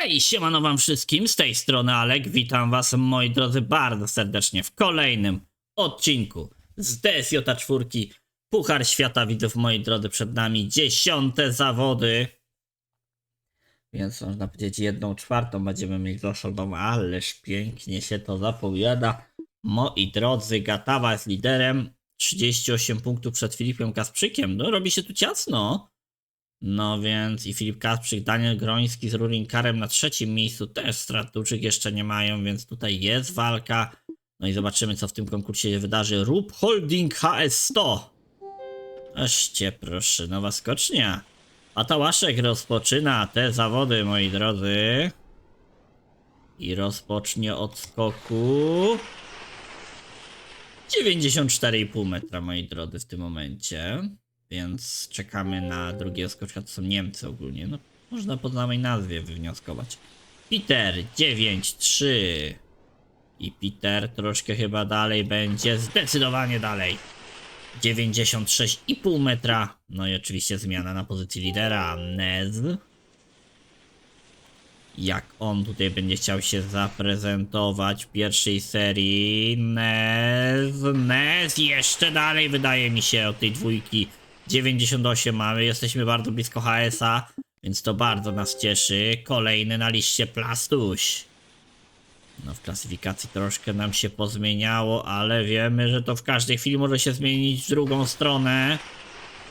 Hej, siemano wam wszystkim, z tej strony Alek, witam was moi drodzy bardzo serdecznie w kolejnym odcinku z DSJ4 Puchar Świata Widzów, moi drodzy, przed nami dziesiąte zawody. Więc można powiedzieć jedną czwartą będziemy mieli za sobą, ależ pięknie się to zapowiada. Moi drodzy, Gatawa jest liderem, 38 punktów przed Filipem Kasprzykiem, no robi się tu ciasno. No więc i Filip Kasprzyk, Daniel Groński z Rurinkarem na trzecim miejscu też strat dużych jeszcze nie mają, więc tutaj jest walka. No i zobaczymy co w tym konkursie się wydarzy. Rub Holding HS100. Weźcie proszę, nowa skocznia. Patałaszek rozpoczyna te zawody, moi drodzy. I rozpocznie od skoku. 94,5 metra, moi drodzy, w tym momencie. Więc czekamy na drugiego skoczka, to są Niemcy ogólnie. No, można po samej nazwie wywnioskować. Peter 9-3. I Peter troszkę chyba dalej będzie, zdecydowanie dalej. 96,5 metra. No i oczywiście zmiana na pozycji lidera. Nez. Jak on tutaj będzie chciał się zaprezentować w pierwszej serii. Nez, Nez, jeszcze dalej wydaje mi się od tej dwójki. 98 mamy, jesteśmy bardzo blisko HS-a, więc to bardzo nas cieszy. Kolejny na liście Plastuś. No w klasyfikacji troszkę nam się pozmieniało, ale wiemy, że to w każdej chwili może się zmienić w drugą stronę.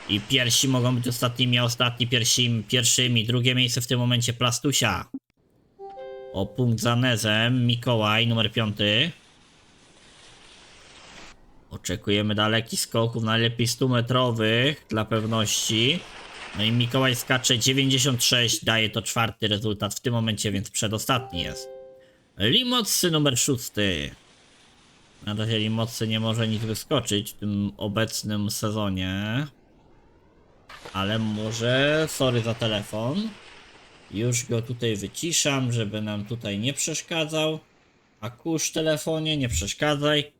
I pierwsi mogą być ostatnimi, a ostatni pierwsi, pierwszymi. Drugie miejsce w tym momencie Plastusia. O punkt za Nezem, Mikołaj, numer piąty. Oczekujemy dalekich skoków, najlepiej 100 metrowych dla pewności. No i Mikołaj skacze 96, daje to czwarty rezultat w tym momencie, więc przedostatni jest. Limocy numer szósty. Na razie Limocy nie może nic wyskoczyć w tym obecnym sezonie. Ale może, sorry za telefon. Już go tutaj wyciszam, żeby nam tutaj nie przeszkadzał. A kurz telefonie, nie przeszkadzaj.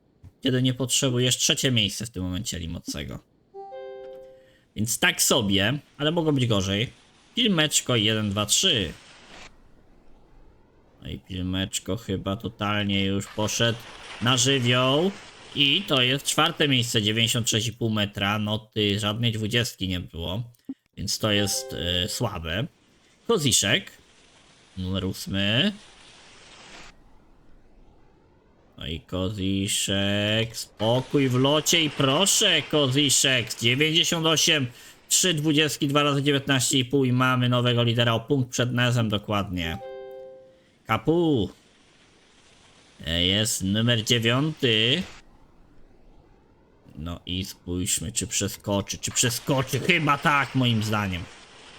Kiedy nie potrzebujesz trzecie miejsce w tym momencie Limocego. Więc tak sobie, ale mogło być gorzej. Pilmeczko 1, 2, 3. No i Pilmeczko chyba totalnie już poszedł na żywioł. I to jest czwarte miejsce, 96,5 metra. Noty żadnej dwudziestki nie było, więc to jest y, słabe. Koziszek, numer ósmy. No i Koziszek, spokój w locie i proszę Koziszek, 98, 3 dwudziestki, 2 razy 19,5 i mamy nowego lidera o punkt przed Nezem dokładnie. Kapu. E, Jest numer dziewiąty. No i spójrzmy, czy przeskoczy, czy przeskoczy. Chyba tak, moim zdaniem.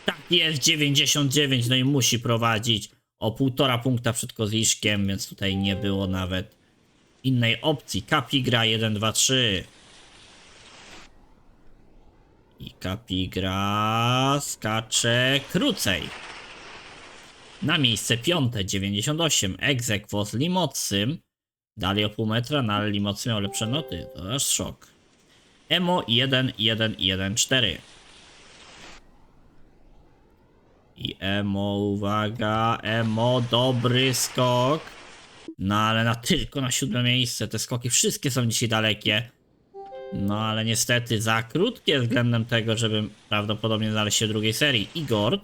Tak jest, 99, no i musi prowadzić o półtora punkta przed Koziszkiem, więc tutaj nie było nawet innej opcji. Kapi gra 1, 2, 3. I Kapi gra skacze krócej. Na miejsce piąte 98 Egzekwo z Limocym. Dalej o pół metra, no ale Limocy miał lepsze noty. To aż szok. Emo 1, 1, 1, 4. I Emo, uwaga, Emo, dobry skok. No ale na tylko na siódme miejsce. Te skoki wszystkie są dzisiaj dalekie. No ale niestety za krótkie względem tego, żeby prawdopodobnie znaleźć się w drugiej serii. Igor.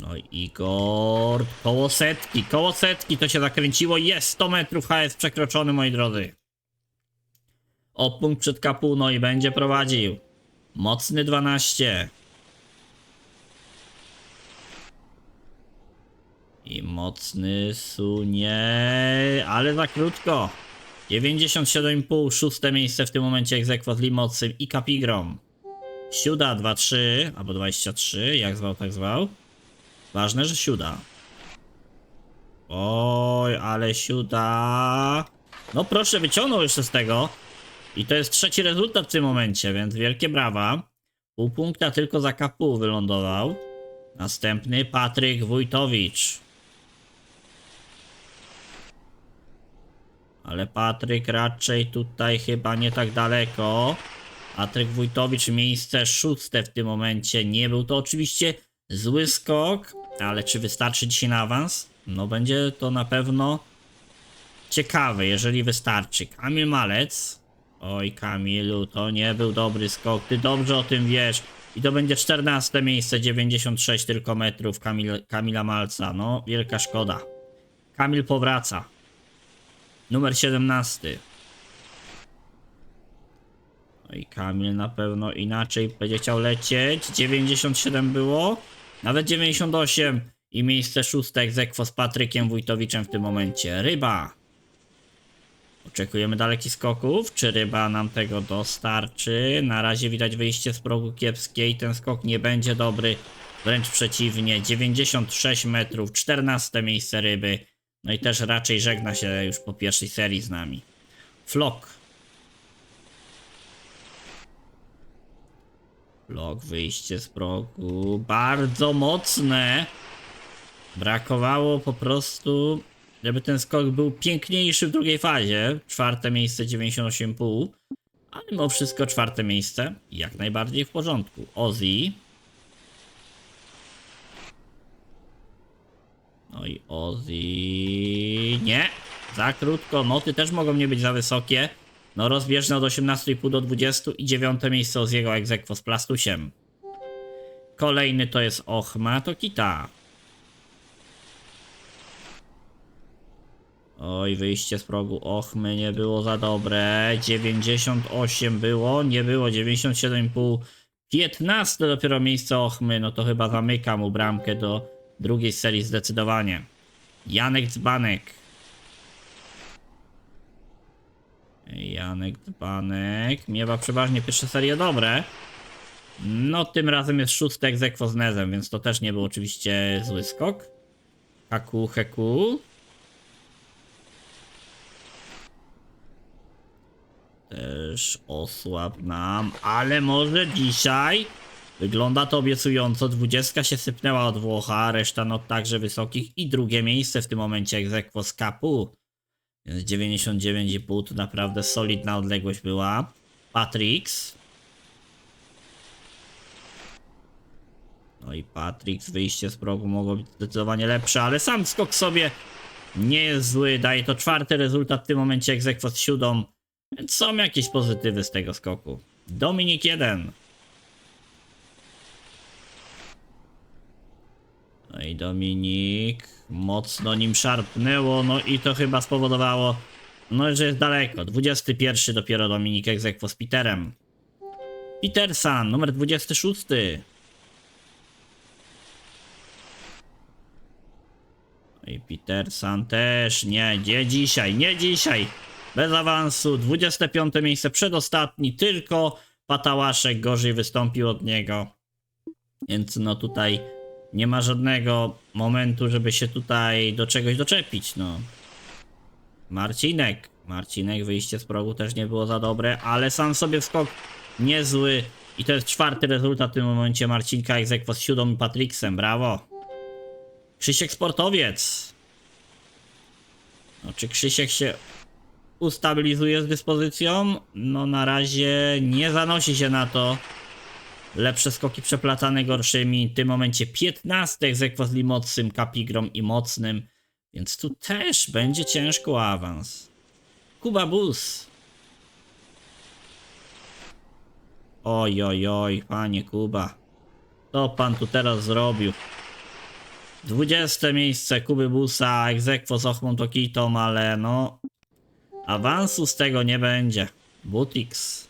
No Igor. Koło setki, koło setki to się zakręciło. Jest 100 metrów HS przekroczony, moi drodzy. O punkt przed kapu, no i będzie prowadził. Mocny 12. I mocny sunie, ale za krótko. 97,5, szóste miejsce w tym momencie egzekwo z Limocym i Kapigrom. Siuda 2-3, albo 23, jak zwał, tak zwał. Ważne, że siuda. Oj, ale siuda. No proszę, wyciągnął jeszcze z tego. I to jest trzeci rezultat w tym momencie, więc wielkie brawa. Pół punkta tylko za kapu wylądował. Następny Patryk Wójtowicz. Ale Patryk raczej tutaj chyba nie tak daleko. Patryk Wójtowicz miejsce szóste w tym momencie. Nie był to oczywiście zły skok, ale czy wystarczy dzisiaj na awans? No będzie to na pewno ciekawe, jeżeli wystarczy. Kamil Malec. Oj, Kamilu, to nie był dobry skok. Ty dobrze o tym wiesz. I to będzie 14 miejsce, 96 tylko metrów Kamil, Kamila Malca. No, wielka szkoda. Kamil powraca. Numer 17. No i Kamil na pewno inaczej będzie chciał lecieć. 97 było. Nawet 98. I miejsce szóste egzekwo z Patrykiem Wójtowiczem w tym momencie. Ryba. Oczekujemy dalekich skoków. Czy ryba nam tego dostarczy? Na razie widać wyjście z progu kiepskiej. Ten skok nie będzie dobry. Wręcz przeciwnie. 96 metrów. 14 miejsce ryby. No i też raczej żegna się już po pierwszej serii z nami. Flok. Flok, wyjście z progu. Bardzo mocne. Brakowało po prostu, żeby ten skok był piękniejszy w drugiej fazie. Czwarte miejsce 98,5. Ale mimo wszystko czwarte miejsce jak najbardziej w porządku. Ozzy. No i Ozzy. Nie! Za krótko. Noty też mogą nie być za wysokie. No rozbieżne od 18,5 do 20 i dziewiąte miejsce Oziego Egzekwo z Plastusiem. Kolejny to jest Ochma Tokita. Oj, wyjście z progu Ochmy nie było za dobre. 98 było, nie było 97,5. 15 dopiero miejsce Ochmy, no to chyba zamyka mu bramkę do drugiej serii zdecydowanie. Janek Dzbanek. Janek Dzbanek. Miewa przeważnie pierwsze serie dobre. No tym razem jest szósty egzekwo z więc to też nie był oczywiście zły skok. Haku, heku. Też osłab nam, ale może dzisiaj wygląda to obiecująco. Dwudziestka się sypnęła od Włocha, reszta not także wysokich i drugie miejsce w tym momencie egzekwo z Kapu. Więc 99,5 to naprawdę solidna odległość była. Patrix. No i Patrix, wyjście z progu mogło być zdecydowanie lepsze, ale sam skok sobie nie jest zły. Daje to czwarty rezultat w tym momencie egzekwo z siódą. Więc są jakieś pozytywy z tego skoku. Dominik 1. No i Dominik mocno nim szarpnęło, no i to chyba spowodowało, no że jest daleko. 21 dopiero Dominik egzekwo z Peterem. Petersan, numer 26. No i Petersan też, nie, nie dzisiaj, nie dzisiaj. Bez awansu, 25 miejsce przedostatni, tylko Patałaszek gorzej wystąpił od niego. Więc no tutaj nie ma żadnego momentu, żeby się tutaj do czegoś doczepić, no. Marcinek. Marcinek, wyjście z progu też nie było za dobre, ale sam sobie skok niezły. I to jest czwarty rezultat w tym momencie Marcinka egzekwo z siódą i Patricksem, brawo. Krzysiek Sportowiec. No, czy Krzysiek się ustabilizuje z dyspozycją? No na razie nie zanosi się na to. Lepsze skoki przeplatane gorszymi. W tym momencie 15 egzekwo z Limocym, Kapigrom i Mocnym. Więc tu też będzie ciężko awans. Kuba Bus. Oj, oj, oj, panie Kuba. Co pan tu teraz zrobił? 20 miejsce Kuby Busa, egzekwo z Ochmą Tokitą, ale no... Awansu z tego nie będzie. Butix.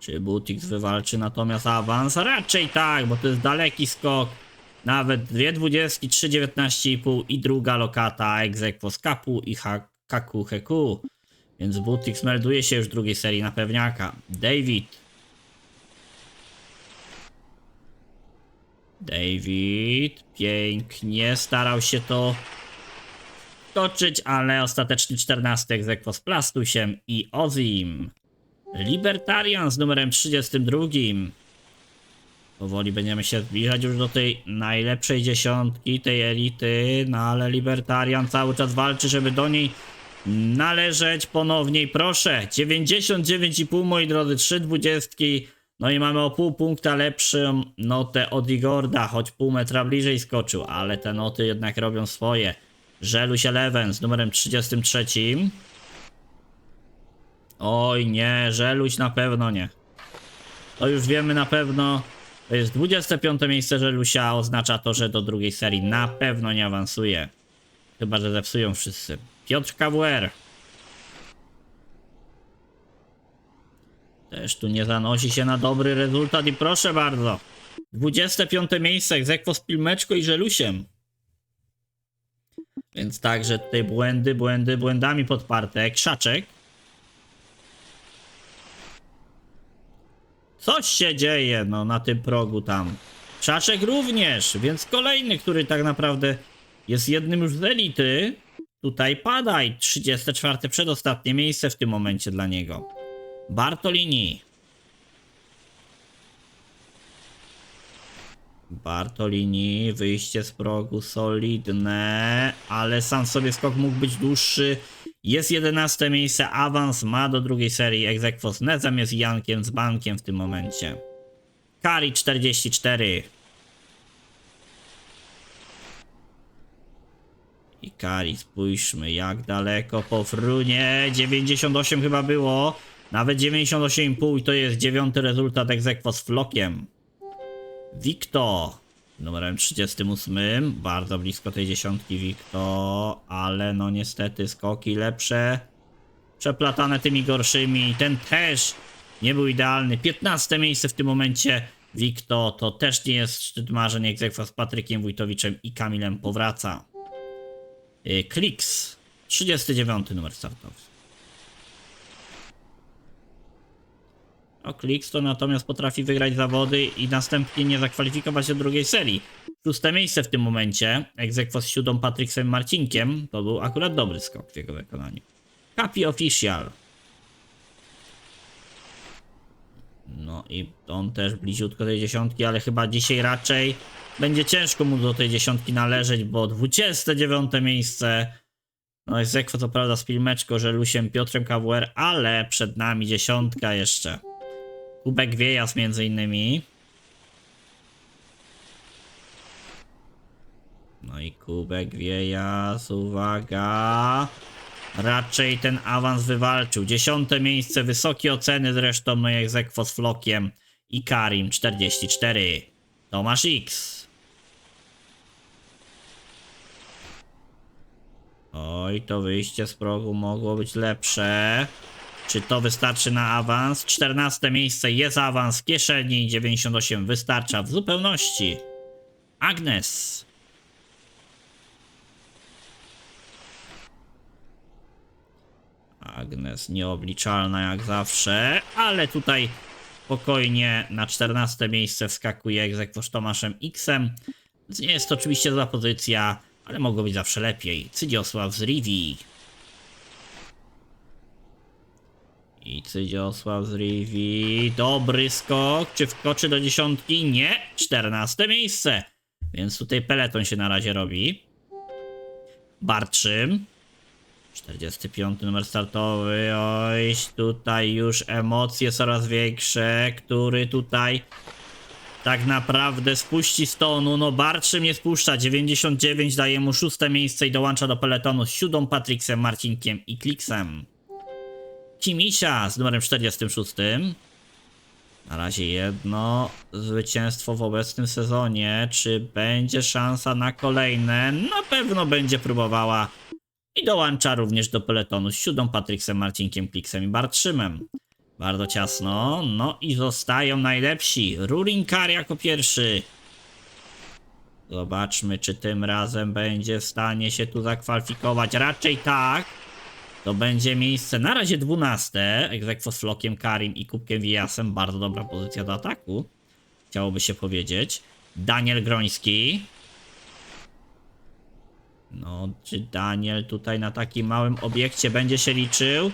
Czy Butix wywalczy natomiast awans? Raczej tak, bo to jest daleki skok. Nawet dwie dwudziestki, trzy dziewiętnaście i druga lokata egzekwo z Kapu i ha Kaku Heku. Więc Butix melduje się już w drugiej serii na pewniaka. David. David pięknie starał się to toczyć, ale ostatecznie 14 egzekwo z Plastusiem i Ozim. Libertarian z numerem 32. Powoli będziemy się zbliżać już do tej najlepszej dziesiątki, tej elity, no ale Libertarian cały czas walczy, żeby do niej należeć ponownie. Proszę, 99,5 moi drodzy, 3 dwudziestki, No i mamy o pół punkta lepszą notę od Igorda, choć pół metra bliżej skoczył, ale te noty jednak robią swoje. Żeluś Eleven z numerem 33. Oj nie, Żeluś na pewno nie. To już wiemy na pewno. To jest 25 miejsce Żelusia, oznacza to, że do drugiej serii na pewno nie awansuje. Chyba, że zepsują wszyscy. Piotr KWR. Też tu nie zanosi się na dobry rezultat i proszę bardzo. 25 miejsce Egzekwo z Pilmeczko i Żelusiem. Więc także tutaj błędy, błędy, błędami podparte. Krzaczek. Coś się dzieje, no, na tym progu tam. Krzaczek również, więc kolejny, który tak naprawdę jest jednym już z elity. Tutaj padaj, 34 przedostatnie miejsce w tym momencie dla niego. Bartolini. Bartolini, wyjście z progu solidne, ale sam sobie skok mógł być dłuższy. Jest 11 miejsce, awans ma do drugiej serii Exequo z Nezem, jest Jankiem z Bankiem w tym momencie. Kari 44. I Kari, spójrzmy jak daleko po frunie. 98 chyba było. Nawet 98,5 i to jest dziewiąty rezultat Exequo z Flokiem. Wikto numerem 38. Bardzo blisko tej dziesiątki Wikto, ale no niestety skoki lepsze. Przeplatane tymi gorszymi. Ten też nie był idealny. 15 miejsce w tym momencie. Wikto to też nie jest szczyt marzeń egzekwa z Patrykiem Wójtowiczem i Kamilem powraca. Y, Kliks 39 numer startowy. O, Kliks to natomiast potrafi wygrać zawody i następnie nie zakwalifikować do drugiej serii. Szóste miejsce w tym momencie, egzekwo z siódą Patryksem Marcinkiem, to był akurat dobry skok w jego wykonaniu. Capi Official. No i on też bliziutko tej dziesiątki, ale chyba dzisiaj raczej będzie ciężko mu do tej dziesiątki należeć, bo 29 miejsce. No jest ekwo co prawda z Pilmeczko, Żelusiem, Piotrem KWR, ale przed nami dziesiątka jeszcze. Kubek Wiejas między innymi. No i Kubek Wiejas, uwaga. Raczej ten awans wywalczył. Dziesiąte miejsce, wysokie oceny zresztą, no jak Zekwo z Flokiem i Karim 44. Tomasz X. Oj, to wyjście z progu mogło być lepsze. Czy to wystarczy na awans? 14 miejsce jest awans w kieszeni, 98 wystarcza w zupełności. Agnes. Agnes nieobliczalna jak zawsze, ale tutaj spokojnie na 14 miejsce wskakuje egzekwo z Tomaszem Xem. Nie jest to oczywiście zła pozycja, ale mogło być zawsze lepiej. Cydziosław z Rivi. I Cydziosław z Rivi. Dobry skok. Czy wkoczy do dziesiątki? Nie. 14 miejsce. Więc tutaj peleton się na razie robi. Bartrzym. 45 numer startowy. Oj, tutaj już emocje coraz większe. Który tutaj tak naprawdę spuści z tonu. No Bartrzym nie spuszcza. 99 daje mu szóste miejsce i dołącza do peletonu z siódą Patricksem, Marcinkiem i Kliksem. Kimisia z numerem 46. Na razie jedno zwycięstwo w obecnym sezonie. Czy będzie szansa na kolejne? Na pewno będzie próbowała. I dołącza również do peletonu z siódą Patryksem, Marcinkiem, Kliksem i Bartrzymem. Bardzo ciasno. No i zostają najlepsi. Rurinkar jako pierwszy. Zobaczmy, czy tym razem będzie w stanie się tu zakwalifikować. Raczej tak. To będzie miejsce na razie 12. Egzekwo z Flokiem, Karim i Kubkiem Wijasem. Bardzo dobra pozycja do ataku. Chciałoby się powiedzieć. Daniel Groński. No, czy Daniel tutaj na takim małym obiekcie będzie się liczył?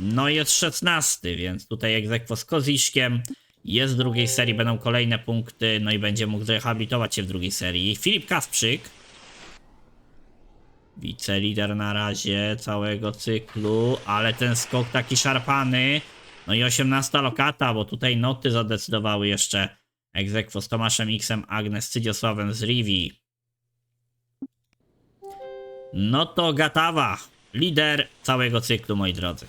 No jest 16, więc tutaj egzekwo z Koziszkiem. Jest w drugiej serii, będą kolejne punkty, no i będzie mógł zrehabilitować się w drugiej serii. Filip Kasprzyk. Wicelider na razie całego cyklu, ale ten skok taki szarpany. No i 18 lokata, bo tutaj noty zadecydowały jeszcze egzekwo z Tomaszem Xem, Agnes Cydziosławem z Rivi. No to Gatawa, lider całego cyklu, moi drodzy.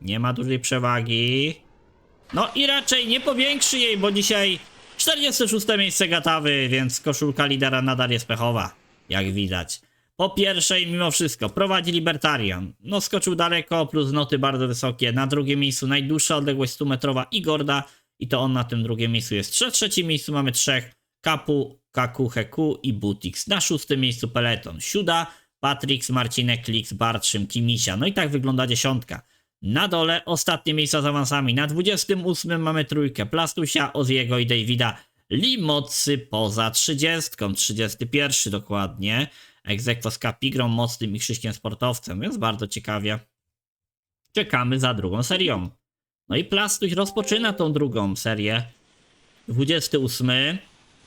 Nie ma dużej przewagi. No i raczej nie powiększy jej, bo dzisiaj 46 miejsce Gatawy, więc koszulka lidera nadal jest pechowa, jak widać. Po pierwszej, mimo wszystko, prowadzi Libertarian. No, skoczył daleko, plus noty bardzo wysokie. Na drugim miejscu najdłuższa odległość 100-metrowa Igorda i to on na tym drugim miejscu jest. Na trzecim miejscu mamy trzech, Kapu, Kaku, Heku i Butix. Na szóstym miejscu Peleton. Siuda, Patrix, Marcinek, Klix, Bartrzym, Kimisia. No i tak wygląda dziesiątka. Na dole ostatnie miejsca z awansami. Na 28 mamy trójkę Plastusia, Oziego i Davida. Limocy poza 30, 31 dokładnie. Egzekwo z Mocnym i Krzyśkiem Sportowcem, więc bardzo ciekawie. Czekamy za drugą serią. No i Plastuś rozpoczyna tą drugą serię. 28.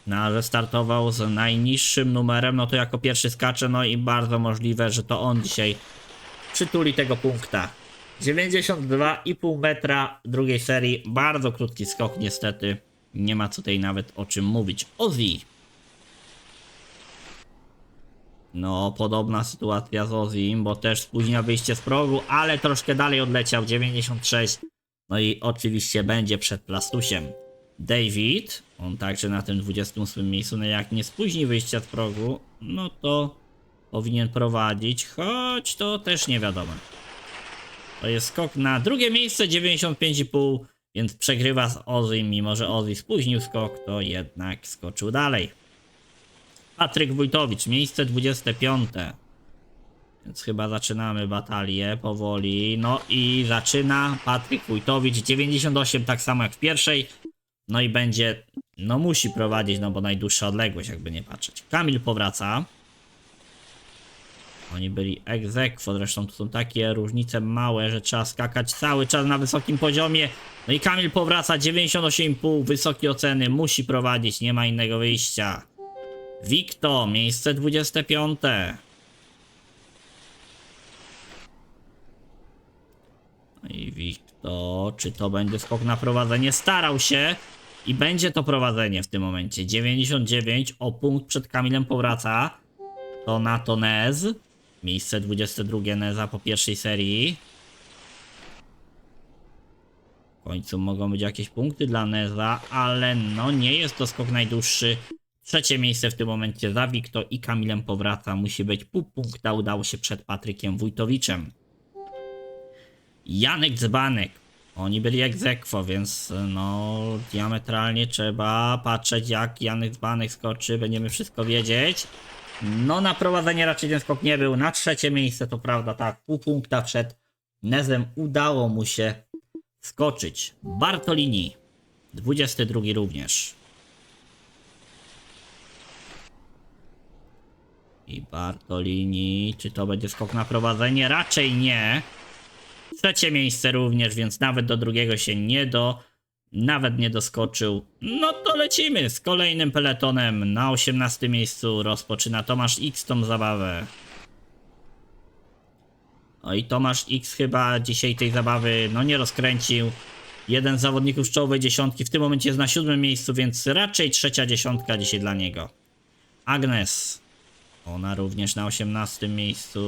No, że startował z najniższym numerem, no to jako pierwszy skacze, no i bardzo możliwe, że to on dzisiaj przytuli tego punkta. 92,5 metra drugiej serii, bardzo krótki skok niestety. Nie ma tutaj nawet o czym mówić. Ozzy. No, podobna sytuacja z Ozim, bo też spóźnia wyjście z progu, ale troszkę dalej odleciał, 96. No i oczywiście będzie przed Plastusiem. David, on także na tym 28 miejscu, no jak nie spóźni wyjścia z progu, no to powinien prowadzić, choć to też nie wiadomo. To jest skok na drugie miejsce, 95,5, więc przegrywa z Ozim, mimo że Ozzy spóźnił skok, to jednak skoczył dalej. Patryk Wójtowicz, miejsce 25. Więc chyba zaczynamy batalię powoli. No i zaczyna Patryk Wójtowicz, 98, tak samo jak w pierwszej. No i będzie, no musi prowadzić, no bo najdłuższa odległość, jakby nie patrzeć. Kamil powraca. Oni byli aequo, zresztą to są takie różnice małe, że trzeba skakać cały czas na wysokim poziomie. No i Kamil powraca, 98,5, wysokie oceny, musi prowadzić, nie ma innego wyjścia. Wikto, miejsce 25. No i Wikto, czy to będzie skok na prowadzenie? Starał się i będzie to prowadzenie w tym momencie. 99 o punkt przed Kamilem powraca. To na to Nez. Miejsce 22 Neza po pierwszej serii. W końcu mogą być jakieś punkty dla Neza, ale no nie jest to skok najdłuższy. Trzecie miejsce w tym momencie za Wikto i Kamilem powraca. Musi być pół punkta. Udało się przed Patrykiem Wójtowiczem. Janek Dzbanek. Oni byli ex aequo, więc no diametralnie trzeba patrzeć jak Janek Dzbanek skoczy. Będziemy wszystko wiedzieć. No na prowadzenie raczej ten skok nie był. Na trzecie miejsce to prawda, tak. Pół punkta przed Nezem udało mu się skoczyć. Bartolini. 22 również. I Bartolini, czy to będzie skok na prowadzenie? Raczej nie. Trzecie miejsce również, więc nawet do drugiego się nie do. Nawet nie doskoczył. No to lecimy z kolejnym peletonem. Na 18 miejscu rozpoczyna Tomasz X tą zabawę. No i Tomasz X chyba dzisiaj tej zabawy no nie rozkręcił. Jeden z zawodników czołowej dziesiątki w tym momencie jest na siódmym miejscu, więc raczej trzecia dziesiątka dzisiaj dla niego. Agnes. Ona również na 18 miejscu.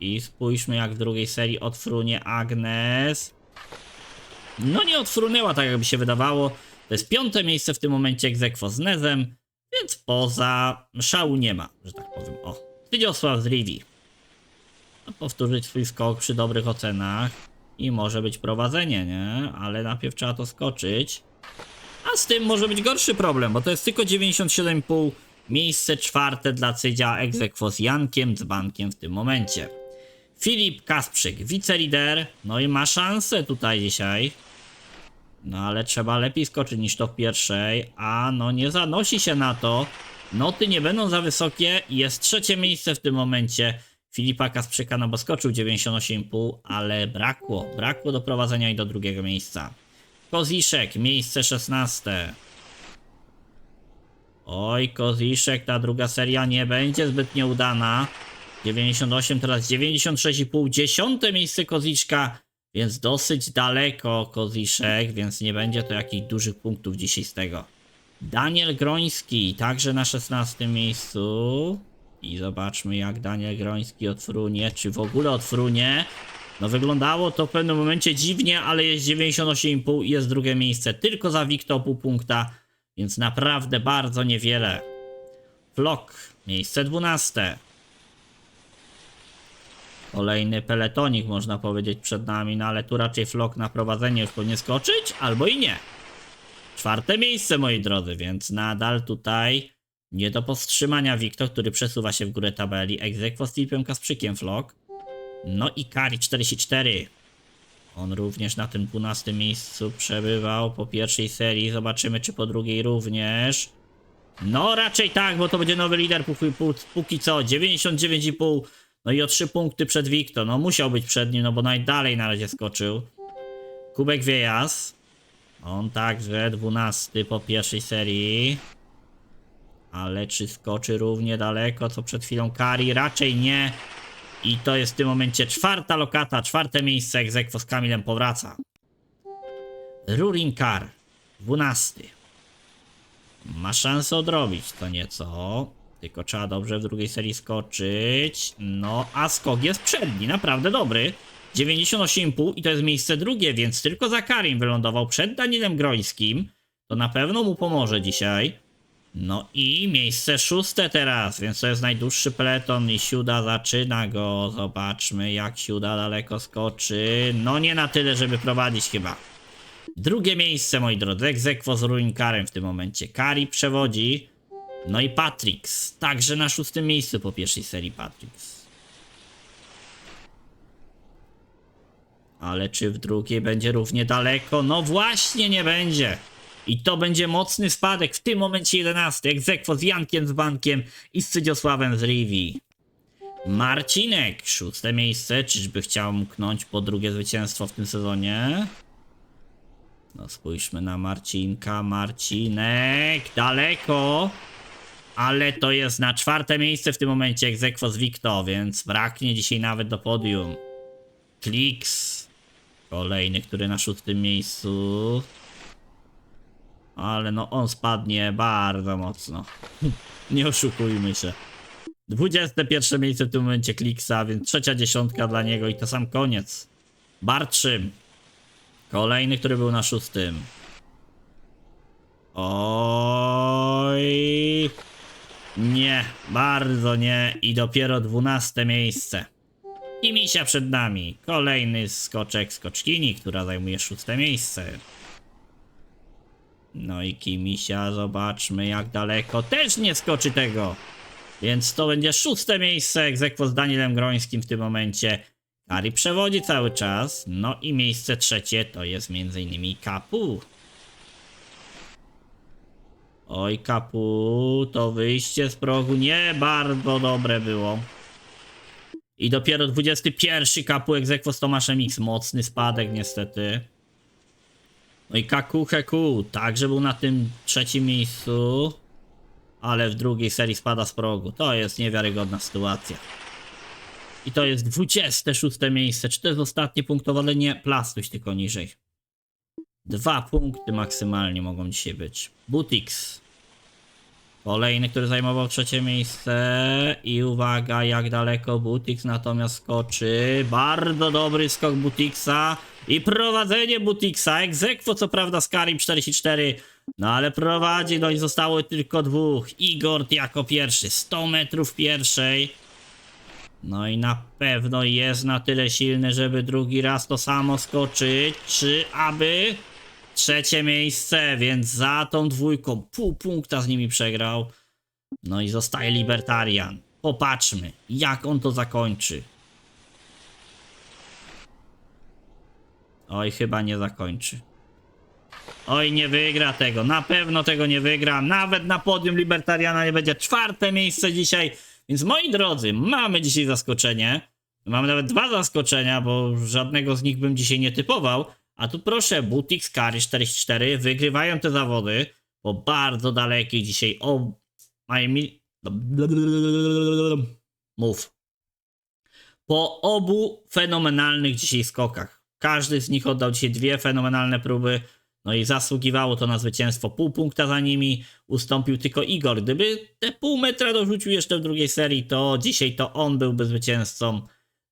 I spójrzmy jak w drugiej serii odfrunie Agnes. No nie odfrunęła tak jakby się wydawało. To jest piąte miejsce w tym momencie egzekwo z Nezem. Więc poza szału nie ma, że tak powiem. O, Stydziosław z Rivi. No, powtórzyć swój skok przy dobrych ocenach. I może być prowadzenie, nie? Ale najpierw trzeba to skoczyć. A z tym może być gorszy problem, bo to jest tylko 97,5 miejsce czwarte dla Cydzia egzekwo z Jankiem Dzbankiem w tym momencie. Filip Kasprzyk, wicelider, no i ma szansę tutaj dzisiaj. No ale trzeba lepiej skoczyć niż to w pierwszej, a no nie zanosi się na to. Noty nie będą za wysokie, jest trzecie miejsce w tym momencie. Filipa Kasprzyka, no bo skoczył 98,5, ale brakło, brakło do prowadzenia i do drugiego miejsca. Koziszek, miejsce 16. Oj, Koziszek, ta druga seria nie będzie zbytnio udana. 98, teraz 96,5. Dziesiąte miejsce Koziczka. Więc dosyć daleko Koziszek, więc nie będzie to jakichś dużych punktów dzisiaj z tego. Daniel Groński, także na 16 miejscu. I zobaczmy jak Daniel Groński odfrunie, czy w ogóle odfrunie. No wyglądało to w pewnym momencie dziwnie, ale jest 98,5 i jest drugie miejsce. Tylko za Wikto pół punkta, więc naprawdę bardzo niewiele. Flok, miejsce 12. Kolejny peletonik można powiedzieć przed nami, no ale tu raczej Flok na prowadzenie już powinien skoczyć, albo i nie. Czwarte miejsce moi drodzy, więc nadal tutaj nie do powstrzymania Wiktor, który przesuwa się w górę tabeli. Egzekwo z Filipem Kasprzykiem Flok. No i Kari 44. On również na tym 12 miejscu przebywał po pierwszej serii. Zobaczymy, czy po drugiej również. No raczej tak, bo to będzie nowy lider póki, póki co. 99,5. No i o 3 punkty przed Wiktor. No musiał być przed nim, no bo najdalej na razie skoczył. Kubek Wiejas. On także 12 po pierwszej serii. Ale czy skoczy równie daleko co przed chwilą Kari? Raczej nie. I to jest w tym momencie czwarta lokata, czwarte miejsce egzekwo z Kamilem powraca. Rurin Kar, 12. Ma szansę odrobić to nieco. Tylko trzeba dobrze w drugiej serii skoczyć. No, a skok jest przedni, naprawdę dobry. 98,5 i to jest miejsce drugie, więc tylko za Karim wylądował przed Danielem Grońskim. To na pewno mu pomoże dzisiaj. No i miejsce szóste teraz, więc to jest najdłuższy peleton i Siuda zaczyna go. Zobaczmy jak Siuda daleko skoczy. No nie na tyle, żeby prowadzić chyba. Drugie miejsce, moi drodzy, egzekwo z Ruinkarem w tym momencie. Kari przewodzi. No i Patrix, także na szóstym miejscu po pierwszej serii Patrix. Ale czy w drugiej będzie równie daleko? No właśnie nie będzie. I to będzie mocny spadek w tym momencie 11. Egzekwo z Jankiem z Bankiem i z Cydziosławem z Rivi. Marcinek, szóste miejsce. Czyżby chciał mknąć po drugie zwycięstwo w tym sezonie? No spójrzmy na Marcinka. Marcinek, daleko. Ale to jest na czwarte miejsce w tym momencie egzekwo z Wikto, więc braknie dzisiaj nawet do podium. Kliks. Kolejny, który na szóstym miejscu. Ale no on spadnie bardzo mocno. Nie oszukujmy się. 21 miejsce w tym momencie Kliksa, więc trzecia dziesiątka dla niego i to sam koniec. Bartrzym. Kolejny, który był na szóstym. Oj. Nie, bardzo nie. I dopiero 12 miejsce. I misia przed nami. Kolejny skoczek skoczkini, która zajmuje szóste miejsce. No i Kimisia, zobaczmy jak daleko. Też nie skoczy tego. Więc to będzie szóste miejsce egzekwo z Danielem Grońskim w tym momencie. Kari przewodzi cały czas. No i miejsce trzecie to jest m.in. Kapu. Oj Kapu, to wyjście z progu nie bardzo dobre było. I dopiero 21 Kapu egzekwo z Tomaszem X. Mocny spadek niestety. No i Kaku Heku także był na tym trzecim miejscu, ale w drugiej serii spada z progu. To jest niewiarygodna sytuacja. I to jest 26 miejsce. Czy to jest ostatnie punktowane? Nie, plastuś tylko niżej. Dwa punkty maksymalnie mogą dzisiaj być. Butix. Kolejny, który zajmował trzecie miejsce. I uwaga, jak daleko Butix natomiast skoczy. Bardzo dobry skok Butixa. I prowadzenie Butixa. Egzekwo, co prawda, z Karim 44. No ale prowadzi, no i zostało tylko dwóch. Igor jako pierwszy. 100 metrów pierwszej. No i na pewno jest na tyle silny, żeby drugi raz to samo skoczyć. Czy aby trzecie miejsce, więc za tą dwójką pół punkta z nimi przegrał. No i zostaje Libertarian. Popatrzmy, jak on to zakończy. Oj, chyba nie zakończy. Oj, nie wygra tego. Na pewno tego nie wygra. Nawet na podium Libertariana nie będzie. Czwarte miejsce dzisiaj. Więc moi drodzy, mamy dzisiaj zaskoczenie. Mamy nawet dwa zaskoczenia, bo żadnego z nich bym dzisiaj nie typował. A tu proszę, Butix Kary 44 wygrywają te zawody po bardzo dalekich dzisiaj. O, mają mi... Mów. Po obu fenomenalnych dzisiaj skokach. Każdy z nich oddał dzisiaj dwie fenomenalne próby. No i zasługiwało to na zwycięstwo. Pół punkta za nimi ustąpił tylko Igor. Gdyby te pół metra dorzucił jeszcze w drugiej serii, to dzisiaj to on byłby zwycięzcą.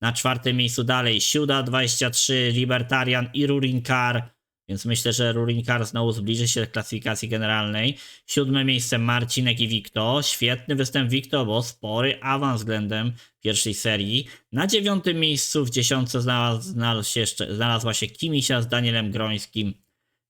Na czwartym miejscu dalej Siuda 23, Libertarian i Rurinkar. Więc myślę, że Rurinkar znowu zbliży się do klasyfikacji generalnej. Siódme miejsce Marcinek i Wikto. Świetny występ Wikto, bo spory awans względem pierwszej serii. Na dziewiątym miejscu w dziesiątce znalazł, się jeszcze, znalazła się Kimisia z Danielem Grońskim.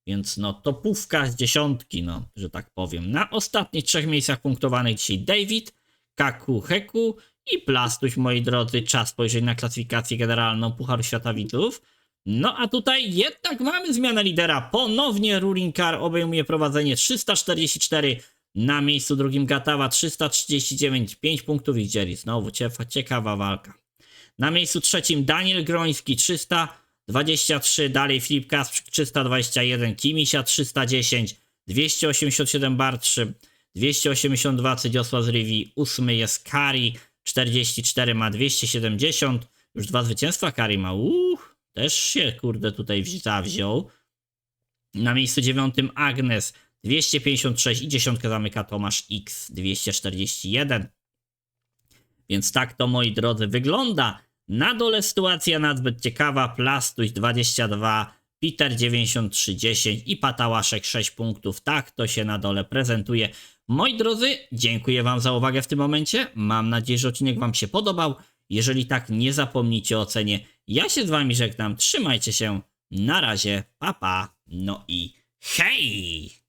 Więc no topówka z dziesiątki, no, że tak powiem. Na ostatnich trzech miejscach punktowanych dzisiaj David, Kaku Heku i Plastuś, moi drodzy. Czas spojrzeć na klasyfikację generalną Pucharu Świata Widzów. No a tutaj jednak mamy zmianę lidera. Ponownie Rurinkar obejmuje prowadzenie 344 na miejscu drugim Gatawa 339, 5 punktów ich dzieli. Znowu ciekawa, walka. Na miejscu trzecim Daniel Groński 323, dalej Filip Kasprzyk 321, Kimisia 310, 287 Bartszy, 282 Cydziosław z Rivi, ósmy jest Kari 44 ma 270, już dwa zwycięstwa Kari ma, uuu, też się kurde tutaj wzi- zawziął. Na miejscu dziewiątym Agnes 256 i dziesiątkę zamyka Tomasz X 241. Więc tak to moi drodzy wygląda. Na dole sytuacja nadzbyt ciekawa. Plastuś 22, Peter 93, 10 i Patałaszek 6 punktów. Tak to się na dole prezentuje. Moi drodzy, dziękuję Wam za uwagę w tym momencie. Mam nadzieję, że odcinek Wam się podobał. Jeżeli tak, nie zapomnijcie o ocenie. Ja się z Wami żegnam. Trzymajcie się. Na razie. Pa, pa. No i hej!